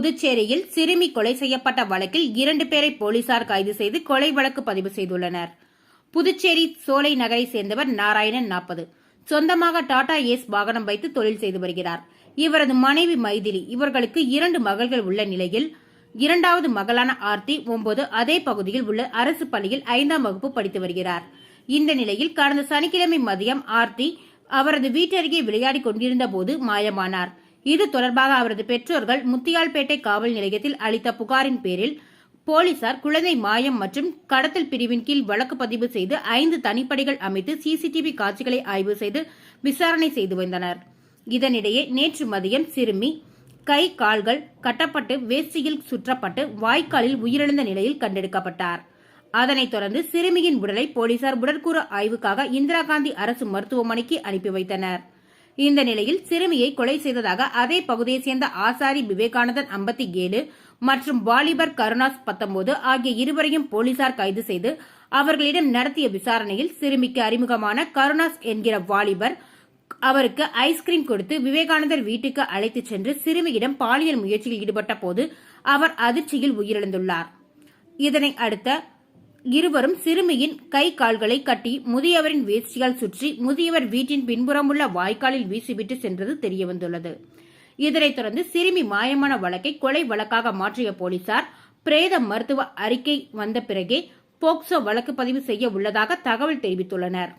புதுச்சேரியில் சிறுமி கொலை செய்யப்பட்ட வழக்கில் இரண்டு பேரை போலீசார் கைது செய்து கொலை வழக்கு பதிவு செய்துள்ளனர். புதுச்சேரி சோலை நகரை சேர்ந்தவர் நாராயணன் நாற்பது. சொந்தமாக டாடா ஏஸ் வாகனம் வைத்து தொழில் செய்து வருகிறார். இவரது மனைவி மைதிலி இவர்களுக்கு இரண்டு மகள்கள் உள்ள நிலையில் இரண்டாவது மகளான ஆர்த்தி ஒன்பது அதே பகுதியில் உள்ள அரசு பள்ளியில் ஐந்தாம் வகுப்பு படித்து வருகிறார். இந்த நிலையில் கடந்த சனிக்கிழமை மதியம் ஆர்த்தி அவரது வீட்டருகே விளையாடிக் கொண்டிருந்த போது மாயமானார். இது தொடர்பாக அவரது பெற்றோர்கள் முத்தியால்பேட்டை காவல் நிலையத்தில் அளித்த புகாரின் பேரில் போலீசார் குழந்தை மாயம் மற்றும் கடத்தல் பிரிவின் கீழ் வழக்கு பதிவு செய்து ஐந்து தனிப்படைகள் அமைத்து சிசிடிவி காட்சிகளை ஆய்வு செய்து விசாரணை செய்து வந்தனர். இதனிடையே நேற்று மதியம் சிறுமி கை கால்கள் கட்டப்பட்டு வேஷ்டியில் சுற்றப்பட்டு வாய்க்காலில் உயிரிழந்த நிலையில் கண்டெடுக்கப்பட்டார். அதனைத் தொடர்ந்து சிறுமியின் உடலை போலீசார் உடற்கூறு ஆய்வுக்காக இந்திரா காந்தி அரசு மருத்துவமனைக்கு அனுப்பி வைத்தனர். இந்த நிலையில் சிறுமியை கொலை செய்ததாக அதே பகுதியைச் சேர்ந்த ஆசாரி விவேகானந்தன் ஐம்பத்தி ஏழு மற்றும் வாலிபர் கருணாஸ் பத்தொன்பது ஆகிய இருவரையும் போலீசார் கைது செய்து அவர்களிடம் நடத்திய விசாரணையில் சிறுமிக்கு அறிமுகமான கருணாஸ் என்கிற வாலிபர் அவருக்கு ஐஸ்கிரீம் கொடுத்து விவேகானந்தர் வீட்டுக்கு அழைத்துச் சென்று சிறுமியிடம் பாலியல் முயற்சியில் ஈடுபட்ட போது அவர் அதிர்ச்சியில் உயிரிழந்துள்ளார். இதனை அடுத்த இருவரும் சிறுமியின் கை கால்களை கட்டி முதியவரின் வேஷ்டியால் சுற்றி முதியவர் வீட்டின் பின்புறமுள்ள வாய்க்காலில் வீசிவிட்டு சென்றது தெரியவந்துள்ளது. இதனைத் தொடர்ந்து சிறுமி மாயமான வழக்கை கொலை வழக்காக மாற்றிய போலீசார் பிரேத மருத்துவ அறிக்கை வந்த பிறகே போக்சோ வழக்கு பதிவு செய்ய உள்ளதாக தகவல் தெரிவித்துள்ளனர்.